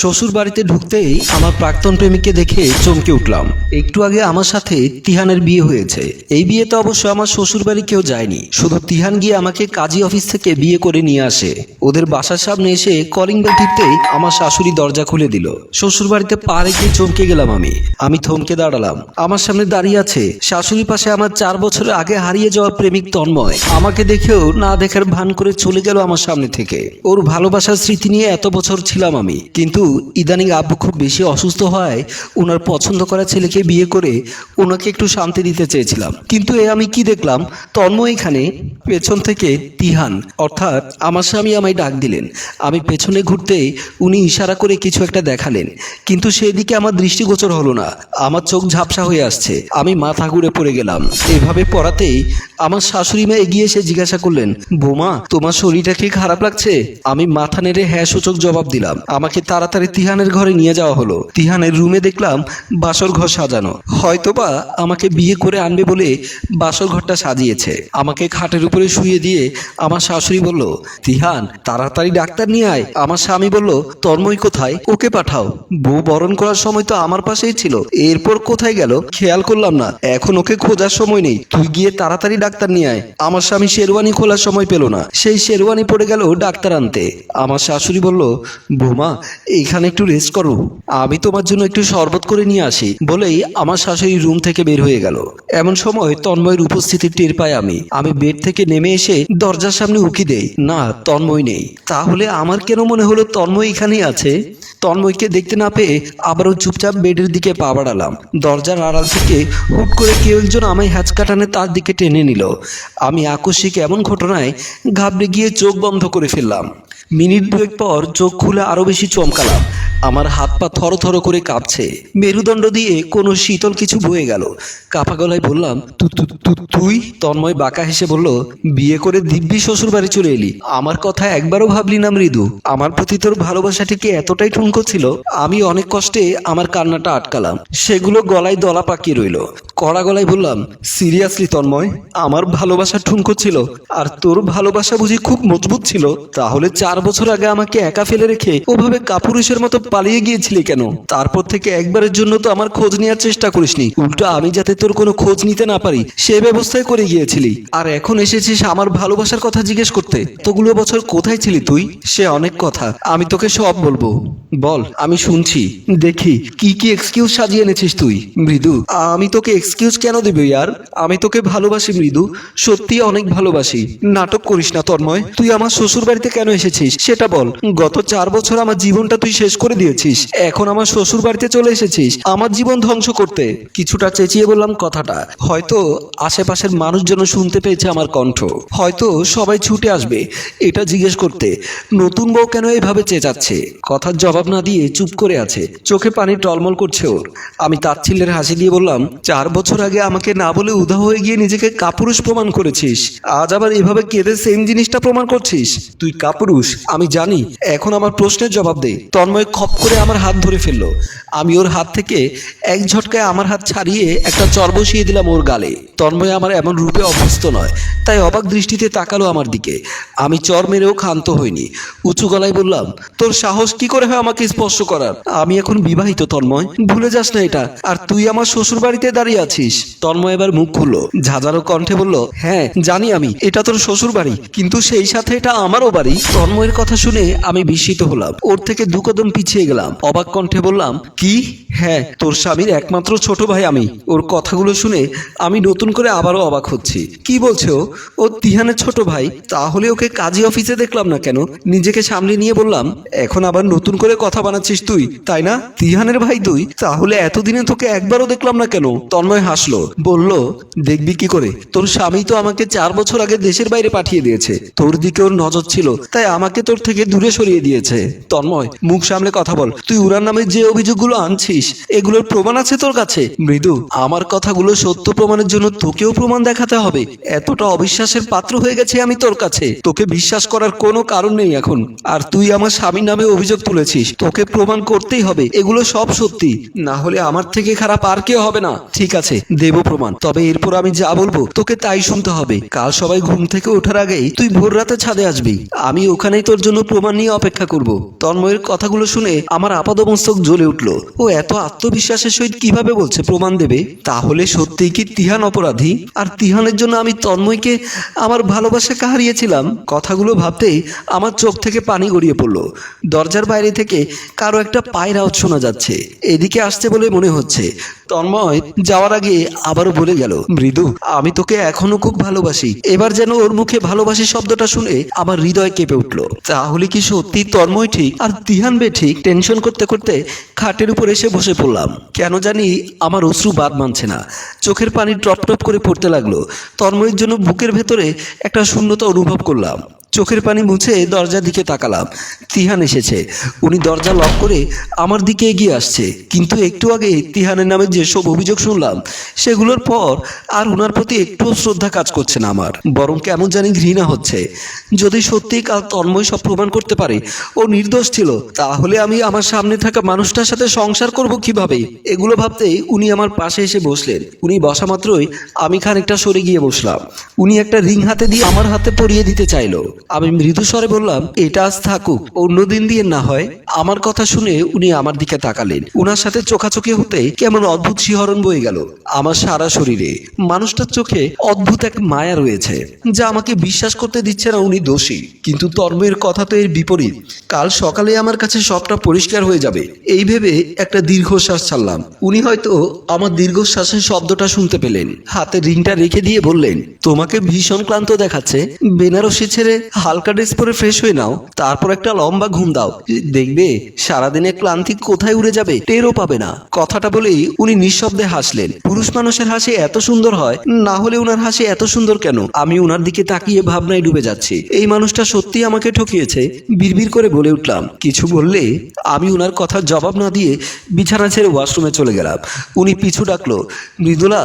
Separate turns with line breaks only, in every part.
শ্বশুর বাড়িতে ঢুকতেই আমার প্রাক্তন প্রেমিককে দেখে চমকে উঠলাম। একটু আগে আমার সাথে তিহানের বিয়ে হয়েছে। এই বিয়েতে অবশ্য আমার শ্বশুর বাড়ি কেউ যায়নি। শুধু তিহান গিয়ে আমাকে কাজী অফিস থেকে বিয়ে করে নিয়ে আসে। ওদের বাসার সামনে এসে কলিং বেল টিপতেই আমার শাশুড়ি দরজা খুলে দিল। শ্বশুর বাড়িতে পা রেখে চমকে গেলাম আমি। আমি থমকে দাঁড়ালাম। আমার সামনে দাঁড়িয়ে আছে শাশুড়ির পাশে আমার চার বছর আগে হারিয়ে যাওয়া প্রেমিক তন্ময়। আমাকে দেখেও না দেখার ভান করে চলে গেল আমার সামনে থেকে। ওর ভালোবাসার স্মৃতি নিয়ে এত বছর ছিলাম আমি। কিন্তু ইদানিং আব্বু খুব বেশি অসুস্থ হয়। ওনার পছন্দ করা ছেলেকে বিয়ে করে ওনাকে একটু শান্তি দিতে চেয়েছিলাম। কিন্তু এ আমি কি দেখলাম? তন্ময় এখানে পেছন থেকে তিহান। অর্থাৎ আমার স্বামী আমায় ডাক দিলেন। আমি পেছনে ঘুরতেই উনি ইশারা করে কিছু একটা দেখালেন। কিন্তু সেদিকে আমার দৃষ্টিগোচর হলো না। আমার চোখ ঝাপসা হয়ে আসছে। আমি মাথা ঘুরে পড়ে গেলাম। এভাবে পড়াতেই আমার শাশুড়ি মা এগিয়ে এসে জিজ্ঞাসা করলেন, বোমা, তোমার শরীরটা কি খারাপ লাগছে? আমি মাথা নেড়ে হ্যাঁ সূচক জবাব দিলাম। আমাকে তাড়াতাড়ি তিহানের ঘরে নিয়ে যাওয়া হলো। তিহানের রুমে দেখলাম বাসর ঘর সাজানো। হয়তোবা আমাকে বিয়ে করে আনবে বলে বাসর ঘরটা সাজিয়েছে। আমাকে খাটের উপরে শুয়ে দিয়ে আমার শাশুড়ি বলল, তিহান, তাড়াতাড়ি ডাক্তার নিয়ে আয়। আমার স্বামী বলল, তন্ময় কোথায়? ওকে পাঠাও। বউ বরণ করার সময় তো আমার পাশেই ছিল। এরপর কোথায় গেল খেয়াল করলাম না। এখন ওকে খোঁজার সময় নেই। তুই গিয়ে তাড়াতাড়ি ডাক্তার নিয়ে আয়। আমার স্বামী শেরওয়ানি খোলার সময় পেল না। সেই শেরওয়ানি পড়ে গেল ডাক্তার আনতে। আমার শাশুড়ি বলল, বৌমা এইখানে একটু রেস্ট করো। আমি তোমার জন্য একটু শরবত করে নিয়ে আসি। বলেই আমার শাশুড়ি রুম থেকে বের হয়ে গেল। এমন সময় তন্ময়ের উপস্থিতি টের পাই আমি। আমি বেড থেকে নেমে এসে দরজার সামনে উকি দেই। না, তন্ময় নেই। তাহলে আমার কেন মনে হলো তন্ময় এখানেই আছে? তন্ময়কে দেখতে না পেয়ে আবারও চুপচাপ বেডের দিকে পা বাড়ালাম। দরজার আড়াল থেকে হুট করে কেউ একজন আমায় হ্যাচ কাটানে তার দিকে টেনে নিল। আমি আকস্মিক এমন ঘটনায় ঘাবড়ে গিয়ে চোখ বন্ধ করে ফেললাম। মিনিট দুয়েক পর চোখ খুলে আরও বেশি চমকালাম। আমার হাত পা থরথর করে কাঁপছে। মেরুদণ্ড দিয়ে কোনো শীতল কিছু বয়ে গেল। কাপা গলায় বললাম, "তু- তু- তু- তুই? তন্ময় বাঁকা হেসে বলল, বিয়ে করে দিব্যি শ্বশুর বাড়ি চলে এলি। আমার কথা একবারও ভাবলি না মৃদু। আমার প্রতি তোর ভালোবাসাটিকে এতটাই ঠুনকো ছিল? আমি অনেক কষ্টে আমার কান্নাটা আটকালাম। সেগুলো গলায় দলা পাকিয়ে রইল। কড়া গলায় বললাম, সিরিয়াসলি তন্ময়, আমার ভালোবাসা ঠুনকো ছিল। আর তোর ভালোবাসা বুঝি খুব মজবুত ছিল। তাহলে চার বছর আগে আমাকে একা ফেলে রেখে ওভাবে কাপুরুষের মতো পালিয়ে গিয়েছিলি কেন? তারপর থেকে একবারের জন্য তো আমার খোঁজ নেওয়ার চেষ্টা করিসনি। উল্টো আমি যাতে তোর কোনো খোঁজ নিতে না পারি, সে ব্যবস্থায় করে গিয়েছিলি। আর এখন এসেছিস আমার ভালোবাসার কথা জিজ্ঞেস করতে। তোগুলো বছর কোথায় ছিলি তুই? সে অনেক কথা। আমি তোকে সব বলব। বল, আমি শুনছি। দেখি, কি কি এক্সকিউজ সাজিয়ে এনেছিস তুই? মৃদু, আমি তোকে এক্সকিউজ কেন দেব ইয়ার? আমি তোকে ভালোবাসি মৃদু। সত্যি অনেক ভালোবাসি। নাটক করিস না, তন্ময়। তুই আমার শ্বশুর বাড়িতে কেন এসেছিস? সেটা বল। গত চার বছর আমার জীবনটা তুই শেষ করে দিয়েছিস। এখন আমার শ্বশুর বাড়িতে চলে এসেছিস। আমার জীবন ধ্বংস করতে। কিছুটা চেঁচিয়ে বললাম কথাটা। হয়তো আশেপাশের মানুষজন শুনতে পেয়েছে আমার কণ্ঠ। হয়তো সবাই ছুটে আসবে। এটা জিজ্ঞেস করতে। নতুন বউ কেন এভাবে চেঁচাচ্ছে? কথার জবাব না দিয়ে চুপ করে আছে। চোখে পানি টলমল করছে ওর। আমি তাচ্ছিল্যের হাসি দিয়ে বললাম, চার বছর আগে আমাকে না বলে উধা হয়ে গিয়ে নিজেকে কাপুরুষ প্রমাণ করেছিস। আজ আবার এভাবে কেঁদে সেম জিনিসটা প্রমাণ করছিস? তুই কাপুরুষ আমি জানি, এখন আমার প্রশ্নের জবাব দে। তন্ময় খপ করে আমার হাত ধরে ফেলল। আমি ওর হাত থেকে এক ঝটকায় আমার হাত ছাড়িয়ে একটা চর বসিয়ে দিলাম ওর গালে। তন্ময় আমার এমন রূপে অভ্যস্ত নয়, তাই অবাক দৃষ্টিতে তাকালো আমার দিকে। আমি চর মেরেও ক্ষান্ত হইনি। উঁচু গলায় বললাম, তোর সাহস কি করে হয় আমাকে স্পর্শ করার? আমি এখন বিবাহিত, তন্ময়। ভুলে যাস না এটা। আর তুই আমার শ্বশুর বাড়িতে দাঁড়িয়ে আছিস? তন্ময় এবার মুখ খুললো ঝাঁঝারো কণ্ঠে বলল হ্যাঁ জানি আমি। এটা তোর শ্বশুর বাড়ি কিন্তু সেই সাথে এটা আমারও বাড়ি। তন্ময়ের কথা শুনে আমি বিস্মিত হলাম। ওর থেকে দু কদম পিছিয়ে গেলাম। অবাক কণ্ঠে বললাম, কি? হ্যাঁ তোর স্বামীর একমাত্র ছোট ভাই আমি। ওর কথাগুলো শুনে আমি নতুন করে আবারও অবাক হচ্ছি। কি বলছে? ও তিহানের ছোট ভাই। তাহলে ওকে কাজী অফিসে দেখলাম না কেন? নিজেকে সামলে নিয়ে বললাম, এখন আবার নতুন করে কথা বানাচ্ছিস তুই, তাই না? তিহানের ভাই তুই? তাহলে এতদিনে তোকে একবারও দেখলাম না কেন? তন্ময় হাসলো, বলল, দেখবি কি করে? তোর স্বামী তো আমাকে চার বছর আগে দেশের বাইরে পাঠিয়ে দিয়েছে। তোর দিকে ওর নজর ছিল, তাই আমাকে তোর থেকে দূরে সরিয়ে দিয়েছে। তন্ময়, মুখ সামলে কথা বল। তুই উনার নামে যে অভিযোগগুলো আনছিস, এগুলোর প্রমাণ আছে তোর কাছে? মৃদু, আমার কথাগুলো সত্য প্রমাণের জন্য তোকেও প্রমাণ দেখাতে হবে। এতটা অবিশ্বাসের পাত্র হয়ে গেছে আমি তোর কাছে। তোকে বিশ্বাস করার কোনো কারণ নেই এখন। আর তুই আমার স্বামীর নামে অভিযোগ তুলেছিস। তোকে প্রমাণ করতেই হবে। এগুলো সব সত্যি। না হলে আমার থেকে খারাপ আর কেউ হবে না। ঠিক আছে, দেব প্রমাণ। তবে এরপর আমি যা বলব, তোকে তাই শুনতে হবে। কাল সবাই ঘুম থেকে ওঠার আগেই তুই ভোর রাতে ছাদে আসবি। আমি ওখানে তোর জন্য প্রমাণ নিয়ে অপেক্ষা করব। তন্ময়ের কথাগুলো শুনে আমার আপাদমস্তক জ্বলে উঠল। ও এত আত্মবিশ্বাসের সহিত কীভাবে বলছে প্রমাণ দেবে? তাহলে সত্যিই কি তিহান অপরাধী? আর তিহানের জন্য আমি তন্ময়কে আমার ভালোবাসাকে হারিয়েছিলাম? কথাগুলো ভাবতেই আমার চোখ থেকে পানি গড়িয়ে পড়ল। দরজার বাইরে থেকে কারও একটা পায়ের আওয়াজ শোনা যাচ্ছে। এদিকে আসছে বলে মনে হচ্ছে। তন্ময় যাওয়ার আগে আবারও বলে গেল, মৃদু, আমি তোকে এখনও খুব ভালোবাসি। এবার যেন ওর মুখে ভালোবাসি শব্দটা শুনে আমার হৃদয় কেঁপে উঠল। তাহলে কি সত্যি তন্ময় ঠিক আর তিহান বে ঠিক? টেনশন করতে করতে খাটের উপর এসে বসে পড়লাম। কেন জানি আমার অশ্রু বাদ মানছে না। চোখের পানি টপ টপ করে পড়তে লাগল। তন্ময়ের জন্য বুকের ভেতরে একটা শূন্যতা অনুভব করলাম। চোখের পানি মুছে দরজার দিকে তাকালাম। তিহান এসেছে। উনি দরজা লক করে আমার দিকে এগিয়ে আসছে। কিন্তু একটু আগে তিহানের নামে যেসব অভিযোগ শুনলাম, সেগুলোর পর আর ওনার প্রতি একটুও শ্রদ্ধা কাজ করছে না আমার। বরং কেমন জানি ঘৃণা হচ্ছে। যদি সত্যি কাল তন্ময় সব প্রমাণ করতে পারে ও নির্দোষ ছিল, তাহলে আমি আমার সামনে থাকা মানুষটার সাথে সংসার করব কীভাবে? এগুলো ভাবতেই উনি আমার পাশে এসে বসলেন। উনি বসা মাত্রই আমি খানিকটা সরে গিয়ে বসলাম। উনি একটা রিং হাতে দিয়ে আমার হাতে পরিয়ে দিতে চাইলো। আমি মৃদু স্বরে বললাম, এটা আজ থাকুক অন্যদিন দিয়ে না হয়। আমার কথা শুনে উনি আমার দিকে তাকালেন। উনার সাথে চোখাচোখি হতে কেমন অদ্ভুত শিহরণ বয়ে গেল। আমার সারা শরীরে, মানুষটার চোখে অদ্ভুত এক মায়া রয়েছে, যা আমাকে বিশ্বাস করতে দিচ্ছে না উনি দোষী। কিন্তু তর্মের কথা তো এর বিপরীত। কাল সকালে আমার কাছে সবটা পরিষ্কার হয়ে যাবে। এই ভেবে একটা দীর্ঘশ্বাস ছাড়লাম। উনি হয়তো আমার দীর্ঘশ্বাসের শব্দটা শুনতে পেলেন। হাতে রিংটা রেখে দিয়ে বললেন, তোমাকে ভীষণ ক্লান্ত দেখাচ্ছে। বেনারসি ছেড়ে হালকা ড্রেস পরে ফ্রেশ হয়ে নাও, তারপর একটা লম্বা ঘুম দাও। দেখবে সারাদিনের ক্লান্তি কোথায় উড়ে যাবে টেরও পাবে না। কথাটা বলেই উনি নিঃশব্দে হাসলেন। পুরুষ মানুষের হাসি এত সুন্দর হয়, না হলে উনার হাসি এত সুন্দর কেন? আমি উনার দিকে তাকিয়ে ভাবনায় ডুবে যাচ্ছি। এই মানুষটা সত্যি আমাকে ঠকিয়েছে, বিড়বিড় করে বলে উঠলাম। কিছু বললে আমি উনার কথার জবাব না দিয়ে বিছানা ছেড়ে ওয়াশরুমে চলে গেলাম। উনি পিছু ডাকলো, মৃদুলা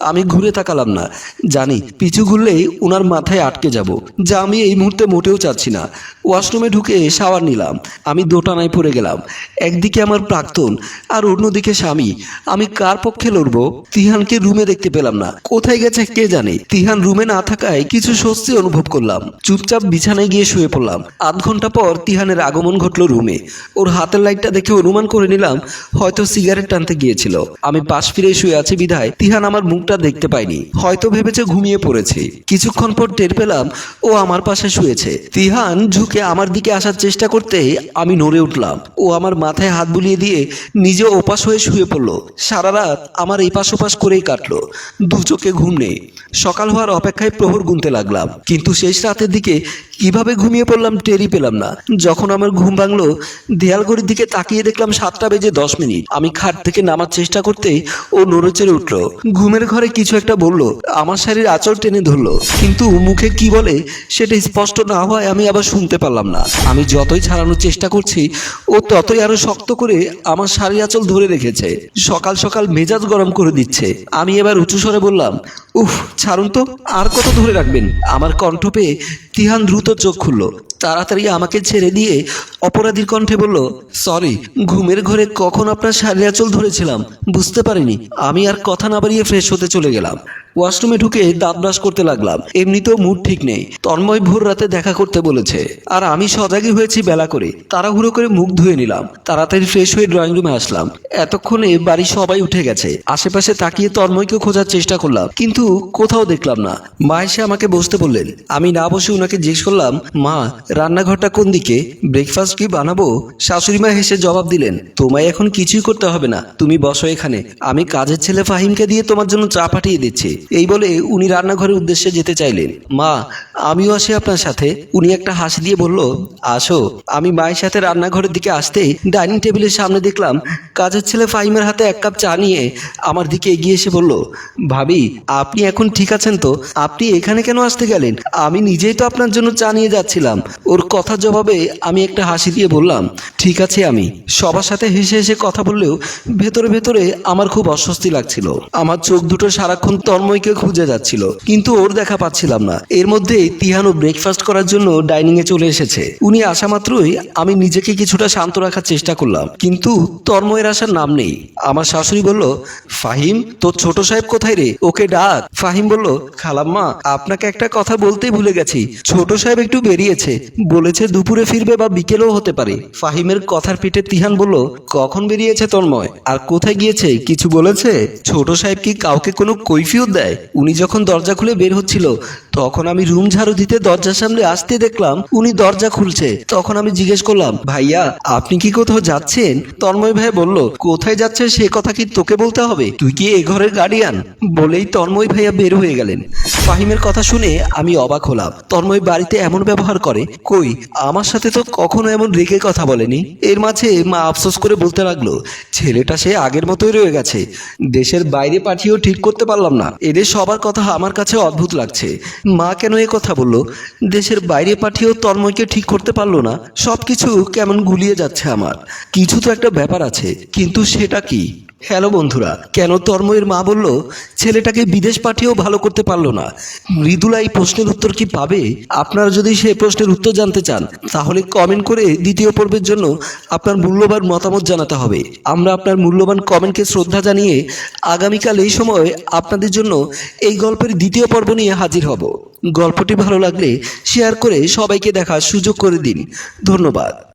আমি ঘুরে তাকালাম না। জানি, পিছু ঘুরলেই ওনার মাথায় আটকে যাব। যা আমি এই মুহূর্তে মোটেও চাচ্ছি না। ওয়াশরুমে ঢুকে শাওয়ার নিলাম। আমি দোটানায় পড়ে গেলাম। একদিকে আমার প্রাক্তন আর অন্যদিকে স্বামী। আমি কার পক্ষে লড়ব? তিহানকে রুমে দেখতে পেলাম না। কোথায় গেছে কে জানে? তিহান রুমে না থাকায় কিছু স্বস্তি অনুভব করলাম। চুপচাপ বিছানায় গিয়ে শুয়ে পড়লাম। আধ ঘণ্টা পর তিহানের আগমন ঘটলো রুমে। ওর হাতের লাইটটা দেখে অনুমান করে নিলাম, হয়তো সিগারেট টানতে গিয়েছিল। আমি পাশ ফিরে শুয়ে আছি বিধায় তিহান আমার মুখটা দেখতে পাইনি। হয়তো ভেবেছে ঘুমিয়ে পড়েছে। কিছুক্ষণ পর টের পেলাম ও আমার পাশে শুয়েছে। তিহান ঝুঁকে আমার দিকে আসার চেষ্টা করতে আমি নড়ে উঠলাম। ও আমার মাথায় হাত বুলিয়ে দিয়ে নিজে ওপাশ হয়ে শুয়ে পড়ল। সারা রাত আমার এপাশ ওপাশ করেই কাটলো। দু চোখে ঘুম নেই। সকাল হওয়ার অপেক্ষায় প্রহর গুনতে লাগলাম। কিন্তু শেষ রাতের দিকে কীভাবে ঘুমিয়ে পড়লাম, টেরই পেলাম না। যখন আমার ঘুম ভাঙলো দেয়াল ঘড়ির দিকে তাকিয়ে দেখলাম সাতটা বেজে দশ মিনিট। আমি খাট থেকে নামার চেষ্টা করতেই ও নড়ে চেড়ে উঠল। ঘুমের ঘরে কিছু একটা বলল, আমার শাড়ির আঁচল টেনে ধরলো। কিন্তু মুখে কি বলে, সেটা স্পষ্ট না হওয়ায় আমি আবার শুনতে পারলাম না। আমি যতই ছাড়ানোর চেষ্টা করছি, ও ততই আরও শক্ত করে আমার শাড়ির আঁচল ধরে রেখেছে। সকাল সকাল মেজাজ গরম করে দিচ্ছে। আমি এবার উঁচু স্বরে বললাম উফ ছাড়ুন তো আর কত ধরে রাখবেন? আমার কণ্ঠ পেয়ে তিহান দ্রুত চোখ খুলল। তাড়াতাড়ি আমাকে ছেড়ে দিয়ে অপরাধীর কণ্ঠে বলল, সরি, ঘুমের ঘরে কখন আপনার শাড়ি আঁচল ধরেছিলাম, বুঝতে পারিনি। আমি আর কথা না বাড়িয়ে ফ্রেশ হতে চলে গেলাম। ওয়াশরুমে ঢুকে দাঁত ব্রাশ করতে লাগলাম। এমনিতেও মুড ঠিক নেই। তন্ময় ভোর রাতে দেখা করতে বলেছে। আর আমি সজাগই হয়েছি বেলা করে। তাড়াহুড়ো করে মুখ ধুয়ে নিলাম। তাড়াতাড়ি ফ্রেশ হয়ে ড্রয়িং রুমে আসলাম। এতক্ষণে বাড়ির সবাই উঠে গেছে। আশেপাশে তাকিয়ে তন্ময়কে খোঁজার চেষ্টা করলাম। কিন্তু কোথাও দেখলাম না। মা এসে আমাকে বসতে বললেন। আমি না বসে ওনাকে জিজ্ঞেস করলাম, মা রান্নাঘরটা কোন দিকে? ব্রেকফাস্ট কি বানাবো? শাশুড়ি মা হেসে জবাব দিলেন, তোমায় এখন কিছুই করতে হবে না, তুমি বসো এখানে। আমি কাজের ছেলে ফাহিমকে দিয়ে তোমার জন্য চা পাঠিয়ে দিচ্ছি। এই বলে উনি রান্নাঘরের উদ্দেশ্যে যেতে চাইলেন। মা, আমিও আসি আপনার সাথে। উনি একটা হাসি দিয়ে বলল, আসো। আমি মায়ের সাথে রান্নাঘরের দিকে আসতেই ডাইনিং টেবিলের সামনে দেখলাম, কাজের ছেলে ফাহিমের হাতে এক কাপ চা নিয়ে আমার দিকে এগিয়ে এসে বলল, ভাবি, আপনি এখন ঠিক আছেন তো? আপনি এখানে কেন আসতে গেলেন? আমি নিজেই তো আপনার জন্য চা নিয়ে যাচ্ছিলাম। ওর কথার জবাবে আমি একটা হাসি দিয়ে বললাম, ঠিক আছে আমি। সবার সাথে হেসে হেসে কথা বললেও ভেতরে ভেতরে আমার খুব অস্বস্তি লাগছিল। আমার চোখ দুটো সারাক্ষণ তন্ময় তন্ময়কে খুঁজে যাচ্ছিল, কিন্তু ওর দেখা পাচ্ছিলাম না। এর মধ্যেই তিহানও ব্রেকফাস্ট করার জন্য ডাইনিং এ চলে এসেছে। উনি আসা মাত্রই আমি নিজেকে কিছুটা শান্ত রাখার চেষ্টা করলাম, কিন্তু তন্ময়ের আসার নাম নেই। আমার শাশুড়ি বলল, ফাহিম, তোর ছোট সাহেব কোথায় রে? ওকে ডাক। ফাহিম বলল, খালাম্মা, আপনাকে একটা কথা বলতেই ভুলে গেছি। ছোট সাহেব একটু বেরিয়েছে বলেছে দুপুরে ফিরবে বা বিকেলেও হতে পারে। ফাহিমের কথার পিঠে তিহান বলল, কখন বেরিয়েছে তন্ময়? আর কোথায় গিয়েছে? কিছু বলেছে? ছোট সাহেব কি কাউকে কোনো কৈফিয়ত দেয়? উনি যখন দরজা খুলে বের হচ্ছিল তখন আমি রুম ঝাড়ু দিতে দরজার সামনে আসতে দেখলাম উনি দরজা খুলছে। তখন আমি জিজ্ঞেস করলাম, ভাইয়া, আপনি কি কোথাও যাচ্ছেন? তন্ময় ভাই বলল, কোথায় যাচ্ছে সে কথা কি তোকে বলতে হবে? তুই কি এ ঘরের গার্ডিয়ান বলেই তন্ময় ভাইয়া বের হয়ে গেলেন। ফাহিমের কথা শুনে আমি অবাক হলাম। তন্ময় বাড়িতে এমন ব্যবহার করে? কই, আমার সাথে তো কখনো এমন রেগে কথা বলেনি। এর মাঝে মা আফসোস করে বলতে লাগল, ছেলেটা সে আগের মতোই রয়ে গেছে। দেশের বাইরে পাঠিয়েও ঠিক করতে পারলাম না। এদের সবার কথা আমার কাছে অদ্ভুত লাগছে। মা কেন এ কথা বলল? দেশের বাইরে পাঠিয়েও তন্ময়কে ঠিক করতে পারল না। সবকিছু কেমন গুলিয়ে যাচ্ছে আমার। কিছু তো একটা ব্যাপার আছে, কিন্তু সেটা কি? হ্যালো বন্ধুরা, কেন তন্ময়ের মা বলল, ছেলেটাকে বিদেশ পাঠিয়েও ভালো করতে পারল না? মৃদুলা এই প্রশ্নের উত্তর কি পাবে? আপনারা যদি সেই প্রশ্নের উত্তর জানতে চান, তাহলে কমেন্ট করে দ্বিতীয় পর্বের জন্য আপনার মূল্যবান মতামত জানাতে হবে। আমরা আপনার মূল্যবান কমেন্টকে শ্রদ্ধা জানিয়ে আগামীকাল এই সময় আপনাদের জন্য এই গল্পের দ্বিতীয় পর্ব নিয়ে হাজির হব। গল্পটি ভালো লাগলে শেয়ার করে সবাইকে দেখার সুযোগ করে দিন। ধন্যবাদ।